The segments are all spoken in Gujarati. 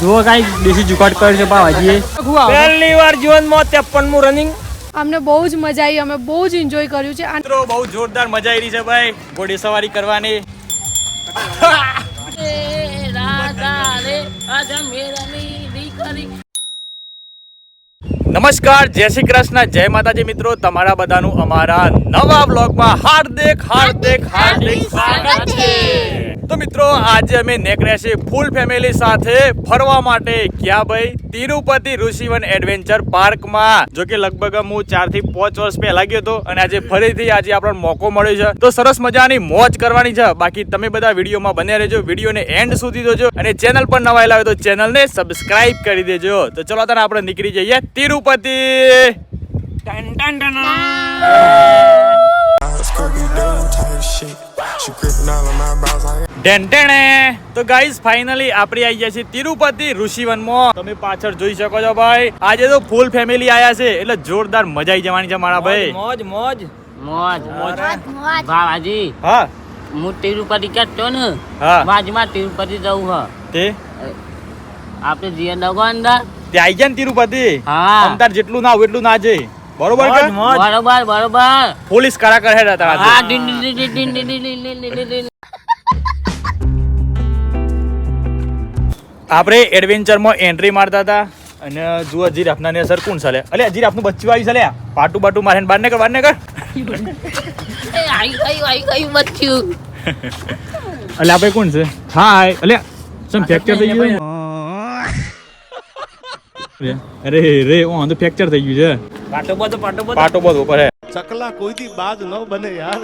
જુઓ કઈ દેશી જુગાડ કર્યો છે પાવાજીએ પહેલી વાર જીવનમાં ત્રેપનમું રનિંગ અમને બહુ જ મજા આવી અમે બહુ જ એન્જોય કર્યું છે. મિત્રો બહુ જોરદાર મજા આવી રહી છે ભાઈ. ઘોડી સવારી કરવાની. નમસ્કાર જય શ્રી કૃષ્ણ જય માતાજી મિત્રો તમારા બધાનું અમારા નવા બ્લોગમાં હાર્દિક હાર્દિક હાર્દિક સ્વાગત છે. તો મિત્રો આજે અમે નીકળ્યા છીએ ફૂલ ફેમિલી સાથે ફરવા માટે ક્યાં ભાઈ તિરુપતિ ઋષિવન એડવેન્ચર પાર્કમાં. જો કે લગભગ હું ચારથી પાંચ વર્ષ પહેલા ગયો હતો અને આજે ફરીથી આજે આપણને મોકો મળ્યો છે. તો સરસ મજાની મોજ કરવાની છે. બાકી તમે બધા વિડીયોમાં બન્યા રહેજો. વિડીયોને એન્ડ સુધી જોજો અને ચેનલ પર નવા હોય તો ચેનલને સબસ્ક્રાઇબ કરી દેજો. તો ચલો તને આપણે નીકળી જઈએ તિરુપતિ. ટન ટન ટન. ઢેંટેણે. તો ગાઈઝ ફાઇનલી આપણે આવી ગયા છીએ તિરુપતિ ઋષિવનમાં. તમે પાછળ જોઈ શકો છો ભાઈ. આજે તો ફૂલ ફેમિલી આયા છે એટલે જોરદાર મજા આવી જવાની છે મારા ભાઈ. મોજ મોજ. મોજ બાવાજી હા. હું તિરુપતિ કહેતો ને? હા. બાજુમાં તિરુપતિ જવું હ તે? આપણે જીએ દગો અંદર. ત્યાં આઈ ગયા ને તિરુપતિ? હા. અંતર જેટલું ના હોય એટલું ના જઈ બરોબર કે? બરોબર બરોબર. પોલીસ કરા કરે રે હા ડિન ડિન ડિન ડિન ડિન આપણે એડવેન્ચરમાં એન્ટ્રી મારતા હતા અને જુઓ હજી રાફનાની સર કોણ ચાલે અલ્યા હજી રાફનું બચ્ચું આવી ચાલે પાટું બાટું મારે બાર ને કર બાર ને કર આપણે કોણ છે? હા અલ્યા સમ થઈ ગયું? અરે રે ઓ તો ફ્રેક્ચર થઈ ગયું છે. પાટો બધો પાટો બધો પાટો બધો ઉપર હે. ચકલા કોઈથી બાજ ન બને યાર.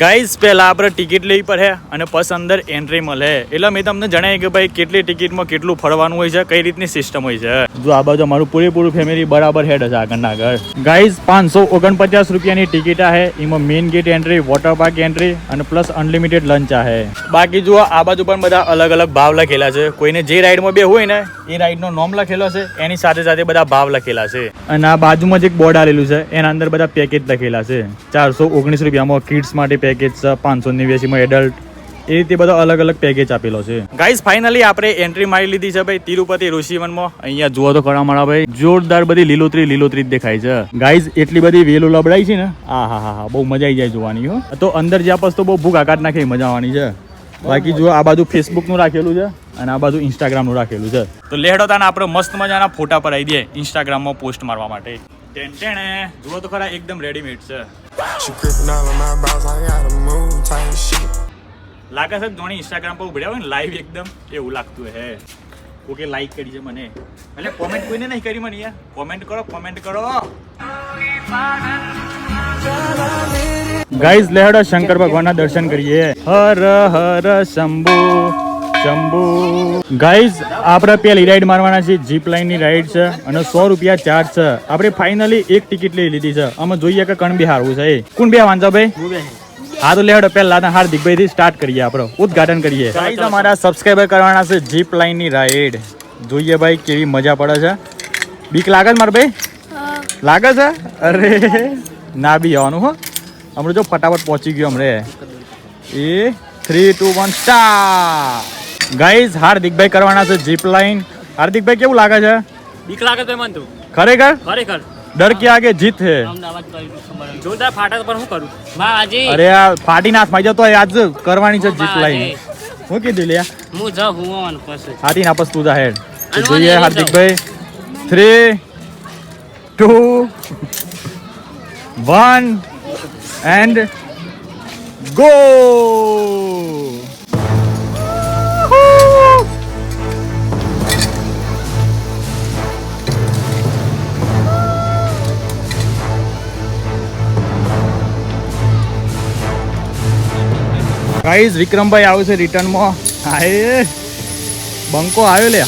ગાઈઝ, પહેલાં આપણે ટિકિટ લેવી પડે અને પછી અંદર એન્ટ્રી મળે. એટલે મેં તમને જણાવી કે ભાઈ, કેટલી ટિકિટમાં કેટલું ફરવાનું હોય છે, કઈ રીતની સિસ્ટમ હોય છે. જો આ બાજુ અમારું પૂરેપૂરું ફેમિલી બરાબર હેડ છે આગળના આગળ ગાઈઝ, પાંચસો ઓગણપચાસ રૂપિયાની ટિકિટ આ એમાં main gate entry water park entry અને પ્લસ અનલિમિટેડ લંચ આ બાકી જુઓ, આ બાજુ પણ બધા અલગ અલગ ભાવ લખેલા છે. કોઈને જે રાઈડમાં બે હોય ને, એ રાઈડનો નામ લખેલો છે. એની સાથે સાથે બધા ભાવ લખેલા છે. અને આ બાજુમાં જ એક બોર્ડ આવેલું છે. એના અંદર બધા પેકેજ લખેલા છે. ચારસો ઓગણીસ રૂપિયામાં કિડ્સ માટે પેકેજ છે પાંચસો નેવ્યાસીમાં એડલ્ટ એ રીતે બધા અલગ અલગ પેકેજ આપેલો છે. ગાઈઝ ફાઇનલી આપણે એન્ટ્રી મારી લીધી છે ભાઈ તિરુપતિ ઋષિવનમાં અહીંયા જુઓ તો ખરા મારા ભાઈ જોરદાર બધી લીલોતરી લીલોતરી જ દેખાય છે. ગાઈઝ એટલી બધી વેલો લબડાઈ છે ને? આ હા હા હા બહુ મજા આવી જાય જોવાની હો. તો અંદર જ્યાં પછી તો બહુ ભૂખ આકાટ નાખે મજા આવવાની છે. બાકી જો આ બાજુ ફેસબુકનું રાખેલું છે અને આ બાજુ ઇન્સ્ટાગ્રામનું રાખેલું છે. તો લેડો તાને આપણે મસ્ત મજાના ફોટા પર આવી દઈએ ઇન્સ્ટાગ્રામમાં પોસ્ટ મારવા માટે. જુઓ તો ખરા એકદમ રેડીમેડ છે. She gripping all of my brows, I gotta move type shit. લાગે છે ધોની ઇન્સ્ટાગ્રામ પર ઉભડ્યા હોય ને લાઈવ એકદમ? એવું લાગતું હે. ઓકે લાઈક કરી છે મને. એટલે કોમેન્ટ કોઈને નહીં કરી મને યાર. કોમેન્ટ કરો કોમેન્ટ કરો. ગાઈઝ લેડો શંકર ભગવાનના દર્શન કરીએ. હર હર શંભુ. શંભુ. ગાઈઝ આપણે પેલી રાઈડ મારવાના છે જીપ લાઈનની રાઈડ છે અને સો રૂપિયા ચાર્જ છે. આપણે ફાઇનલી એક ટિકિટ લઈ લીધી છે. અમે જોઈએ કે કણ બી હારવું છે એ. કોણ બે વાંચો ભાઈ? હા તો લેવડો પહેલા હાર્દિકભાઈ થી સ્ટાર્ટ કરીએ આપણો. ઉદઘાટન કરીએ. ગાઈઝ અમારા સબસ્ક્રાઈબર કરવાના છે જીપ લાઈનની રાઈડ જોઈએ ભાઈ કેવી મજા પડે છે. બીક લાગે છે મારા ભાઈ? લાગે છે? અરે ના બી આવવાનું હો. હમણાં જો ફટાફટ પહોંચી ગયો હમણે. એ three two one start guys હાર્દિકભાઈ કરવાના છે જીપ લાઈન હાર્દિકભાઈ કેવું લાગે છે? બીક લાગે તો મન તું. ખરેખર? ખરેખર. ડર કે આગે જીત નહીં. જોરદાર ફાટા પર હું કરું? બાવાજી અરે આ ફાટી નાથ માઈ જતો આજ કરવાની છે જીપ લાઈન હું કીધું લ્યા? હું જ હું પછી હાથી નાપસ તું જા હેડ જોઈએ હાર્દિકભાઈ. Three two one and go guys વિક્રમભાઈ આવે છે રિટર્નમાં. હાય. બંકો આવ્યો લે.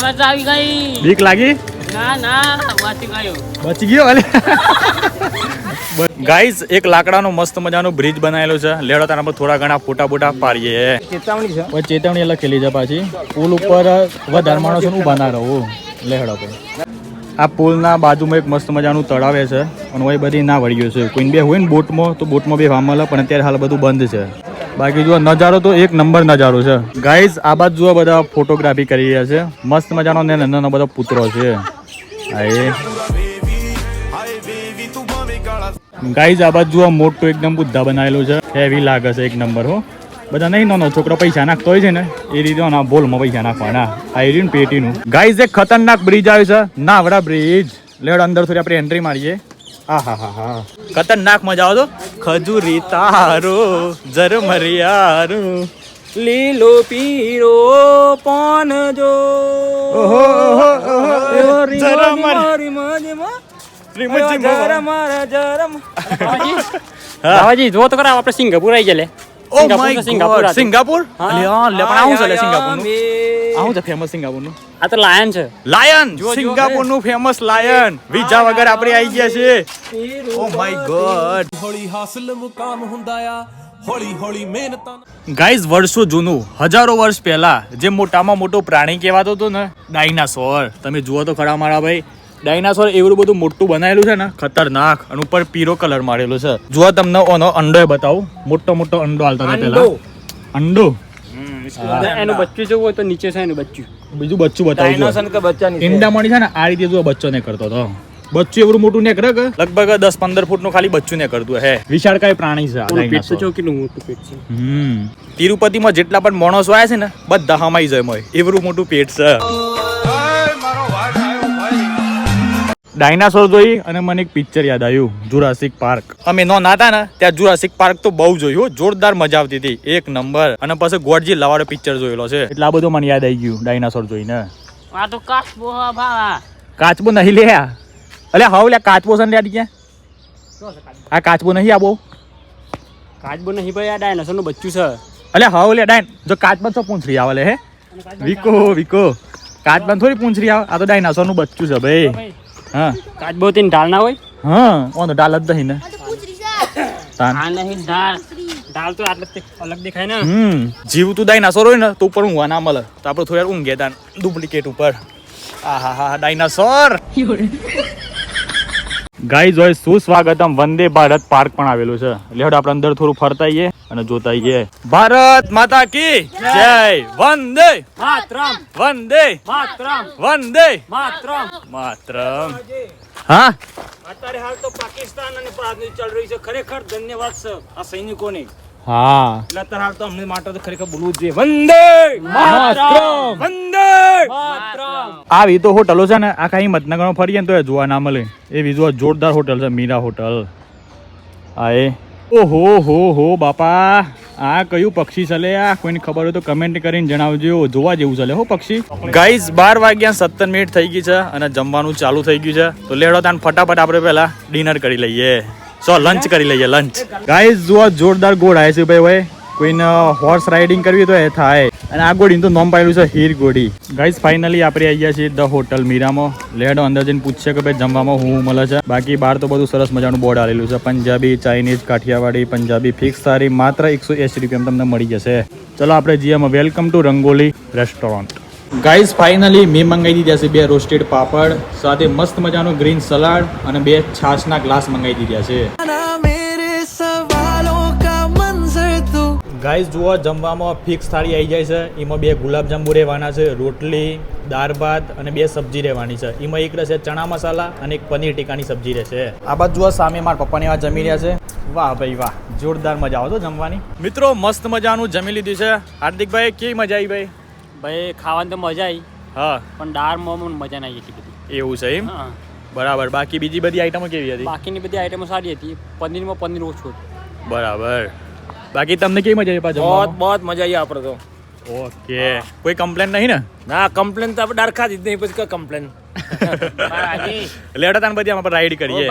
મજા બીક લાગી? ના ના વાંચી ગયો બચી ગયો ગાઈઝ એક લાકડાનો મસ્ત મજાનો બ્રિજ બનાવેલો છે. લેડો તારા પર થોડા ઘણા ફોટા બોટા પાડીએ. ચેતવણી છે. પછી ચેતવણી લખેલી છે પાછી. પુલ ઉપર વધારે માણસો નું બના રહું. લેડો પર આ પુલના બાજુમાં એક મસ્ત મજાનું તળાવે છે. અને હોય બધી ના વળ્યો છે. કોઈ બે હોય ને બોટમાં, તો બોટમાં બે વામલે પણ અત્યારે હાલ બધું બંધ છે. બાકી જુઓ, નજારો તો એક નંબર નજારો છે. ગાઈઝ આ બાજુ જુઓ, બધા ફોટોગ્રાફી કરી રહ્યા છે. મસ્ત મજાનો ને નાનો બધો પુત્રો છે. ગાઈઝ આ બાજુ જુઓ, મોટો એકદમ બુદ્ધા બનાવેલો છે. હેવી લાગે છે એક નંબર, હો. બધા નહીં નાનો છોકરો પૈસા નાખતો હોય છે ને એ રીતે ના બોલમાં પૈસા નાખવાના. આ પેટી પેટીનું. ગાઈઝ એક ખતરનાક બ્રિજ આવ્યું છે નાવડા બ્રિજ લેડ અંદર થોડી આપણે એન્ટ્રી મારીએ. આ હા હા હા ખતરનાક મજા આવતો ખજૂરી તારો જરમરિયારો લીલો પીરો પોન જો ઓહો ઓહો. ઓહો જરા બાબાજી જો તો ખરા આપણે સિંગાપુર આવી ગયા લે ઓ માય ગોડ સિંગાપોર અલ્યા લેપણ આવું છે લે નું આવું છે ફેમસ સિંગાપોરનું આ તો લાયન છે લાયન સિંગાપોરનું ફેમસ લાયન વિઝા વગર આપણે આવી ગયા છે ઓ માય ગોડ હોળી હાસિલ મુકામ ਹੁੰਦਾ ગાઈઝ વર્ષો જૂનું હજારો વર્ષ પહેલા જે મોટામાં મોટો પ્રાણી કહેવાતો હતો ને ડાયનાસોર. તમે જુઓ તો ખરા મારા ભાઈ ડાયનાસોર એવું બધું મોટું બનાવેલું છે ને ખતરનાક અને ઉપર પીરો કલર મારેલો છે. જો તમને ઓનો અંડો બતાવું. મોટો મોટો અંડો હાલતા હતા પેલા અંડો? એનું બચ્ચું જોવું હોય તો નીચે છે એનું બચ્ચું. બીજું બચ્ચું બતાવું ઈંડામણી છે ને આ રીતે જો બચ્ચો ને કરતો હતો. બચ્ચું એવડું મોટું ને કરે કે? લગભગ દસ પંદર ફૂટનું ખાલી બચ્ચું ને કરતું હે. વિશાળકાય પ્રાણી છે કેટલું મોટું પેટ છે. હમ. તિરુપતિમાં જેટલા પણ માણસો આવ્યા છે ને બધા હમાઈ જાય મોય એવડું મોટું પેટ છે. ડાયનાસોર જોઈ. અને મને એક પિક્ચર યાદ આવ્યું જુરાસિક પાર્ક અમે નો નાતા ને ત્યાં જુરાસિક પાર્ક તો બહુ જોયું જોરદાર મજા આવતી હતી. એક નંબર. અને પછી ગોડજી લવાડો પિક્ચર જોયેલો છે. એટલે આ બધું મને યાદ આવી ગયું ડાયનાસોર જોઈને. આ તો કાચબો હા કાચબો નહીં લે અલે હાવ લે કાચબો છે ને યાદ ક્યાં આ કાચબો નહીં આબો કાચબો નહીં ભાઈ આ ડાયનાસોરનું બચ્ચું છે. અલે હાવ લે ડાયન જો કાચબો તો પૂંછરી આવે હે. વિકો વિકો. કાચબન થોડી પૂંછરી આવે. આ તો ડાયનાસોરનું બચ્ચું છે ભાઈ હા. કાચબો તેની ઢાલ ના હોય? હા ઓનો ડાલ જ ને ઢાલ. જ દેખાય ને. હમ. જીવતું ડાયનાસોર હોય ને તો ઉપર ઊંઘવા ના મળે. તો આપણે થોડી ઊંઘે તાન. ડુપ્લિકેટ ઉપર. આ હા હા ડાયનાસોર ગાઈઝ હોય સુસ્વાગતમ વંદે ભારત પાર્ક પણ આવેલું છે. લેવડ આપણે અંદર થોડું ફરતા આવીએ અને જોતા ગયા. ભારત માતા કી? જય. વંદે. માતરમ. વંદે. માતરમ. વંદે. માતરમ. માતરમ. હા? અત્યારે હાલ તો પાકિસ્તાન અને રાજનીતિ ચાલ રહી છે. ખરેખર ધન્યવાદ સર. આ સૈનિકોને. હા. એટલે અત્યારે હાલ તો અમને માટે તો ખરેખર બોલવું જ જોઈએ. વંદે. માતરમ. વંદે. માતરમ. આવી તો હોટલો છે ને આખા હિંમતનગરમાં ફરીએ ને તો જોવા ના મળે. એ બીજો જોરદાર હોટલ છે મીરા હોટલ. આ એ. ઓહો હો હો બાપા. આ કયું પક્ષી ચલે? આ કોઈને ખબર હોય તો કમેન્ટ કરીને જણાવજો. જોવા જેવું ચલે હો પક્ષી. ગાઈઝ બાર વાગ્યા સત્તર મિનિટ થઈ ગઈ છે અને જમવાનું ચાલુ થઈ ગયું છે. તો લેડો તાન ફટાફટ આપણે પહેલા ડિનર કરી લઈએ. સો લંચ કરી લઈએ લંચ ગાઈઝ જુઓ, જોરદાર ગોળ આવે છે ભાઈ ભાઈ કોઈને હોર્સ રાઇડિંગ કરવી તો એ થાય. અને આ ગોળીનું તો નામ પાડેલું છે હીર ગોળી. ગાઈઝ ફાઇનલી આપણે આવી ગયા છીએ ધ હોટલ મીરામાં લેડો અંદર જઈને પૂછશે કે ભાઈ જમવામાં હું મળે છે. બાકી બહાર તો બધું સરસ મજાનું બોર્ડ આવેલું છે. પંજાબી ચાઇનીઝ કાઠિયાવાડી, પંજાબી ફિક્સ સારી માત્ર એકસો એસી રૂપિયામાં તમને મળી જશે. ચલો આપણે જઈએ welcome to Rangoli restaurant guys finally મેં મંગાવી દીધા છે બે રોસ્ટેડ પાપડ, સાથે મસ્ત મજાનું ગ્રીન સલાડ અને બે છાશના ગ્લાસ મંગાવી દીધા છે. ગાઈઝ જુઓ જમવામાં ફિક્સ થાળી આવી જાય છે. એમાં બે ગુલાબજાંબુ રહેવાના છે રોટલી દાળ ભાત અને બે સબ્જી રહેવાની છે. એમાં એક રહેશે ચણા મસાલા અને એક પનીર ટીકાની સબ્જી રહેશે. આ બાજુ જુઓ સામે મારા પપ્પાની વાત જમી રહ્યા છે. વાહ ભાઈ વાહ જોરદાર મજા આવે તો જમવાની. મિત્રો મસ્ત મજાનું જમી લીધું છે. હાર્દિકભાઈ કેવી મજા આવી ભાઈ? ભાઈ ખાવાની તો મજા આવી. હા. પણ દાળમાં મને મજા નહીં એટલી બધી. એવું છે એમ? હા. બરાબર. બાકી બીજી બધી આઈટમો કેવી હતી? બાકીની બધી આઈટમો સારી હતી. પનીરમાં પનીર ઓછું હતું. બરાબર. બાકી તમને કેવી મજા આવી પાછો બહુ બહુ મજા આવી આપણે તો. ઓકે. કોઈ કમ્પ્લેન નહીં ને? ના કમ્પ્લેન તો આપણે ડરખા જ નહીં પછી કમ્પ્લેન લેવડા તાન બધી રાઈડ કરીએ.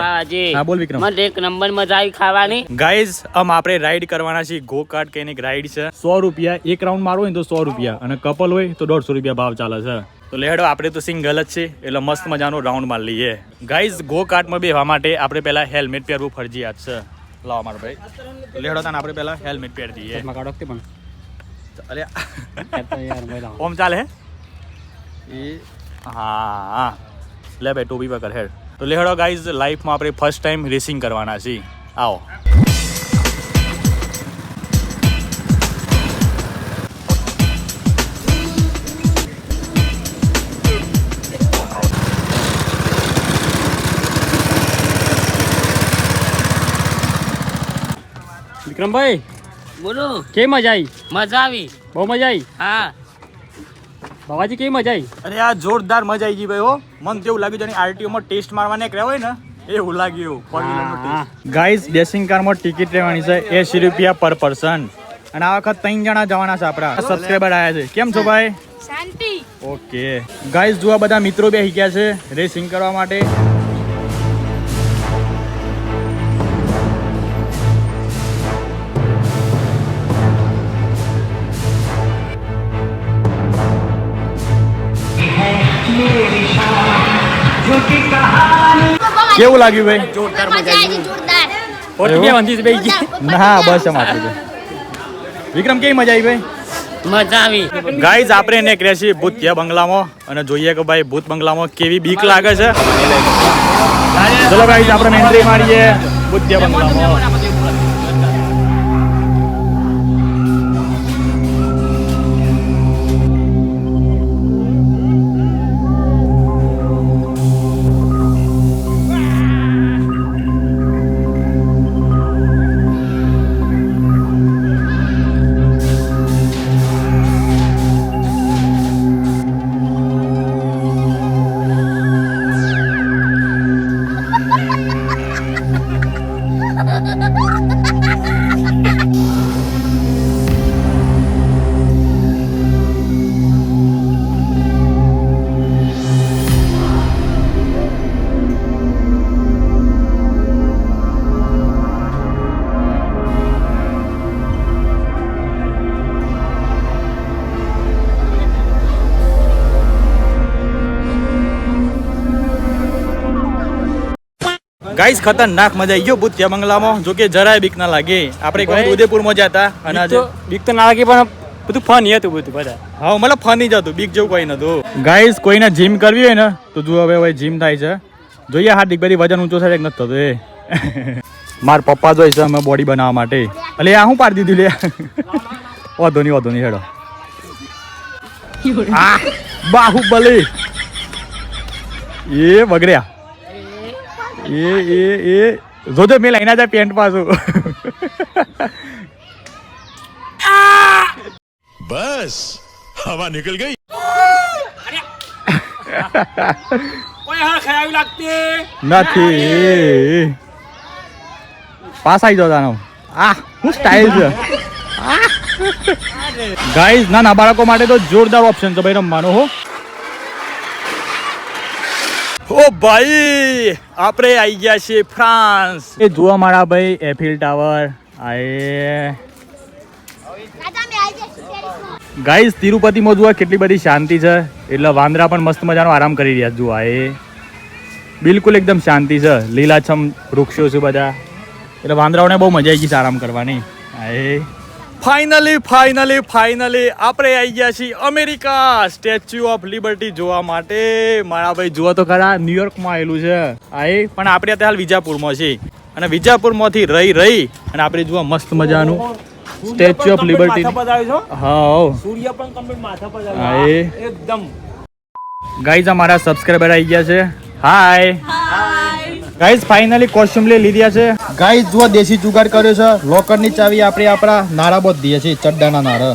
ગાઈઝ આમ આપણે રાઈડ કરવાના છે ગો કાર્ટ રાઈડ છે. સો રૂપિયા એક રાઉન્ડ મારો હોય તો સો રૂપિયા. અને કપલ હોય તો દોઢસો રૂપિયા ભાવ ચાલે છે. તો લેડો આપણે તો સિંગલ જ છે એટલે મસ્ત મજાનો રાઉન્ડ માર લઈએ. ગાઈઝ ગો કાર્ટમાં બેવા માટે આપણે પેલા હેલ્મેટ પહેરવું ફરજિયાત છે. લાવો મારો ભાઈ. લેડો તાને આપણે પહેલાં હેલ્મેટ પહેરી દઈએ. કાઢો કે પણ? અરે. ઓમ ચાલે હે? એ હા હા. લે ભાઈ ટોપી પકડ હેડ. તો લેહડો ગાઈઝ લાઈફમાં આપણે ફર્સ્ટ ટાઈમ રેસિંગ કરવાના છીએ. આવો. વિક્રમભાઈ બોલો. કેવી મજા આવી મજા આવી. બહુ મજા આવી હા. બાબાજી કેવી મજા આવી અરે આ જોરદાર મજા આવી ગઈ ભાઈ હો. મને તો લાગ્યું જાણે આરટીઓ માં ટેસ્ટ મારવાને એક હોય ને. એવું લાગ્યું ગાઈઝ ડેસિંગ કારમાં ટિકિટ લેવાની છે. એસી રૂપિયા પર પર્સન અને આ વખત ત્રણ જણા જવાના છે આપણા. સબસ્ક્રાઈબર આવ્યા છે. કેમ છો ભાઈ? શાંતિ. ઓકે ગાઈઝ જો આ બધા મિત્રો બે ગયા છે રેસિંગ કરવા માટે. કેવું લાગ્યું ભાઈ? જોરદાર મજા આવી જોરદાર. ઓટી બે વંદી ભાઈ ગઈ ના બસ એમ આટલું વિક્રમ કેવી મજા આવી ભાઈ? મજા આવી. ગાઈઝ આપણે એને ક્રેશી ભૂતિયા બંગલામાં. અને જોઈએ કે ભાઈ ભૂત બંગલામાં કેવી બીક લાગે છે. ચલો. ગાઈઝ આપણે એન્ટ્રી મારીએ. ભૂતિયા બંગલામાં. ગાઈઝ ખતરનાક મજા આવી ગયો ભૂતિયા બંગલામાં. જો કે જરાય બીક ના લાગે. આપણે એક વખત ઉદયપુરમાં જતા અને આજે બીક તો ના લાગે પણ બધું ફન હતું બધું બધા. હા મતલબ ફની જ હતું. બીક જેવું કોઈ નતું. ગાઈસ કોઈને જીમ કરવી હોય ને તો જો હવે હવે જીમ થાય છે. જોઈએ હાર્દિક ભાઈ વજન ઊંચો થાય નથી થતો એ. માર પપ્પા જોઈ છે અમે બોડી બનાવવા માટે. એટલે આ હું પાડી દીધું લે. વાંધો નહીં વાંધો નહીં હેડો. આ બાહુબલી. એ બગડ્યા. એ એ એ. જોજો મેં લઈને જાય પેન્ટ પાછું. બસ હવા નીકળ ગઈ. હા નથી. પાસ આવી જાવ તાનો. આ શું સ્ટાઇલ છે? ગાઈઝ ના ના બાળકો માટે તો જોરદાર ઓપ્શન છે ભાઈ રમવાનો હો. ઓ ભાઈ આપણે આવી ગયા છીએ ફ્રાન્સ. એ જોવા મારા ભાઈ એફિલ ટાવર આએ ગાઈઝ તિરુપતિમાં જોવા કેટલી બધી શાંતિ છે. એટલે વાંદરા પણ મસ્ત મજાનો આરામ કરી રહ્યા જુઓ એ બિલકુલ એકદમ શાંતિ છે. લીલાછમ વૃક્ષો છે બધા. એટલે વાંદરાઓને બહુ મજા આવી ગઈ છે આરામ કરવાની. એ ફાઇનલી ફાઇનલી ફાઇનલી આપણે આવી ગયા છીએ અમેરિકા. સ્ટેચ્યુ ઓફ લિબર્ટી જોવા માટે. મારા ભાઈ જુઓ તો ખરા ન્યુયોર્કમાં આવેલું છે. આ પણ આપણે અત્યારે હાલ વિજાપુરમાં છીએ. અને વિજાપુરમાંથી રહી રહી અને આપણે જુઓ મસ્ત મજાનું સ્ટેચ્યુ ઓફ લિબર્ટી હા. સૂર્ય પણ કમ્પ્લીટ માથા પર આવ્યો એકદમ. ગાઈઝ અમારા સબસ્ક્રાઇબર આવી ગયા છે. હાય ગાઈઝ ફાઇનલી કોસ્ટ્યુમ લઈ લીધા છે. ગાઈઝ જો દેશી જુગાડ કર્યો છે. લોકરની ચાવી આપણે આપણા નારા બોધ દઈએ છીએ ચડ્ડાના નારા.